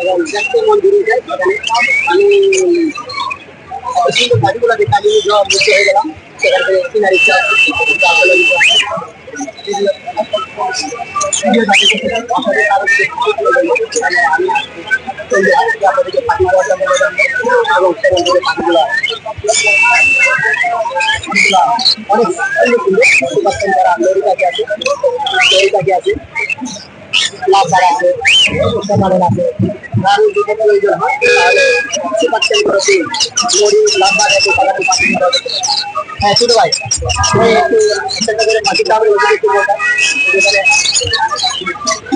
এবং দেখতে মন যায় সেখানে আমি সুন্দর পাখিগুলো দেখে আমি নিজেও মুগ্ধ হয়ে গেলাম সেখান থেকে মনে এবং অনেক সুন্দর সুন্দর পাচ্ছেন যারা লরি পাখি আছে লরি পাখি আছে। বাড়া আছে সকালের আছে। গাড়ি দুটো প্রয়োজন হয় তাহলে বুঝতে পারছেন প্রতি লরি বাড়া আছে পারে। হ্যাঁ ছোট ভাই। একটা করে পাখির দাম একটু বলবেন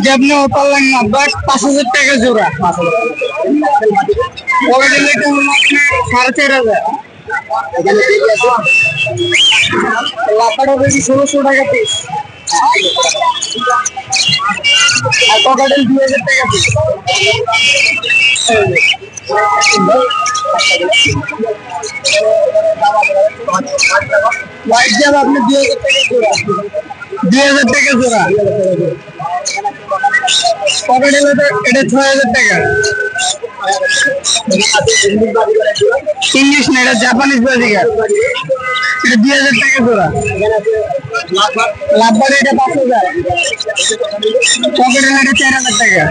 যে আপনি পারলেন না বাট পাঁচ হাজার টাকা জোড়া। পাঁচ হাজার পাখি পকেটের লেটে হলো আপনার সাড়ে চার হাজার। এখানে আছে? লাপাটা বেশি ষোলোশো টাকা পিস আর পকেটের দুই হাজার টাকা পিস আপনি দুই হাজার ইংলিশ না, এটা জাপানিজ বাজিকার এটা দুই হাজার টাকা জোড়া লাভবার এটা পাঁচ হাজার। পকেটের এটা চার হাজার টাকা।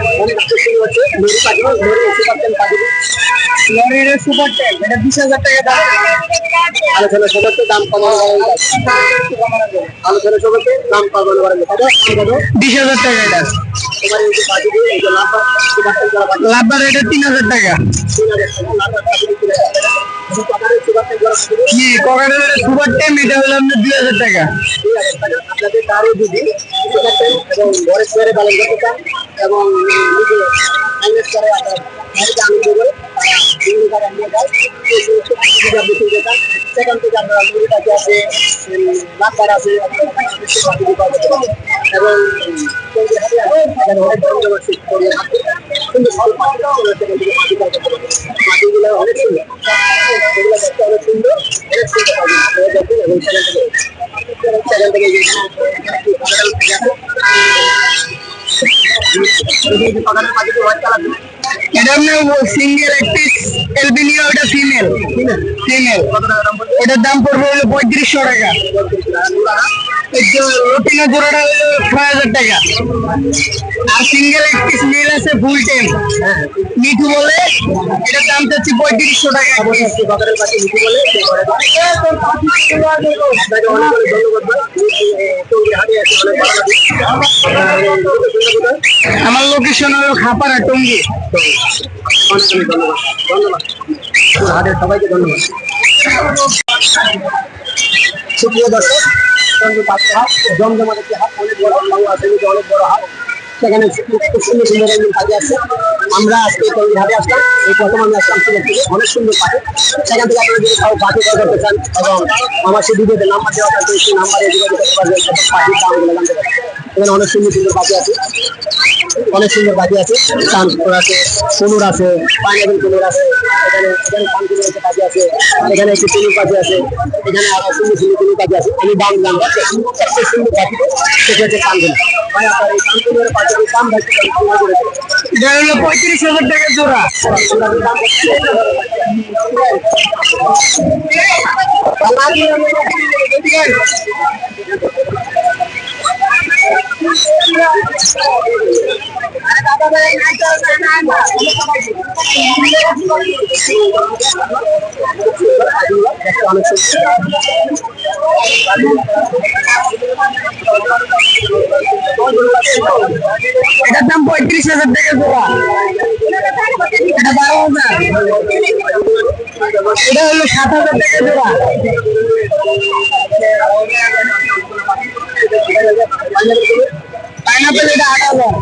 লরির সুপার টেক এটা বিশ হাজার টাকা দাম। আলোচনা সবাইকে দাম কমানো আলোচনা সবাইকে দাম কমানো বিশ হাজার টাকা এটা। লাভবার এটা তিন হাজার টাকা। কি পকেটের সুপার টেম এটা হলো আপনার দুই হাজার টাকা? আপনাদের কারও যদি সুপার টেন এবং ঘরে ঘরে পালন করতে এবং নিজে ইনভেস্ট করে আপনার বাড়িতে আনন্দ করে বিভিন্ন বেশি যেটা সেখান থেকে আপনারা মুড়ি পাখি আছে লাভবার আছে এবং অনেক থেকে পাখি পাওয়া যেতে অনেক সুন্দর এগুলো দেখতে অনেক সুন্দর অনেক সুন্দর পাখি এবং সেখান থেকে সেখান থেকে যে এখানে একটু সাধারণ পাখি আছে এই যে সাধারণ পাখিতে হোয়াইট কালার এটা আপনার সিঙ্গেল একটি এলবিনিও এটা ফিমেল ফিমেল এটার দাম পড়বে হলো পঁয়ত্রিশশো টাকা। রুটিনা জোড়াটা হলো ছয় হাজার টাকা। আর সিঙ্গেল একটি মেল আছে ফুল টাইম মিঠু বলে এটার দাম চাচ্ছি পঁয়ত্রিশশো টাকা? আমার লোকেশন হলো খাপাড়া টঙ্গি। ধন্যবাদ ধন্যবাদ সবাইকে ধন্যবাদ। সুপ্রিয় দর্শক সঙ্গে পাঁচটা হাট অনেক বড় আছে অনেক বড় হাট সেখানে একজন কাজে আছে। আমরা আজকে আসলাম। এই প্রথম আমি অনেক সুন্দর পাখি সেখান থেকে আপনারা যদি সব পাখি ক্রয় করতে চান, এবং আমার সেই ভিডিওতে নাম্বার দেওয়া থাকবে, সেই নাম্বারে যোগাযোগ করতে পারবেন। পাখির এখানে অনেক সুন্দর সুন্দর পাখি আছে। অনেক সুন্দর পাখি আছে। কানপুর আছে কুনুর আছে পাইনাপেল কুনুর আছে। এখানে এখানে কানপুর একটা পাখি আছে। এখানে একটি কুনুর পাখি আছে। এখানে আরও সুন্দর সুন্দর কুনুর পাখি আছে। আমি দাম জানব সবচেয়ে সুন্দর পাখি সেটা হচ্ছে কানপুর ভাই আপনার এই কানপুরের পাখির দাম ভাই এটা হলো পঁয়ত্রিশ হাজার টাকা জোড়া। অনেক এটার দাম পঁয়ত্রিশ হাজার টাকা জোড়া এটা বারো হাজার। এটা হলো সাত হাজার টাকা জোড়া পাইনাপেল এটা আট হাজার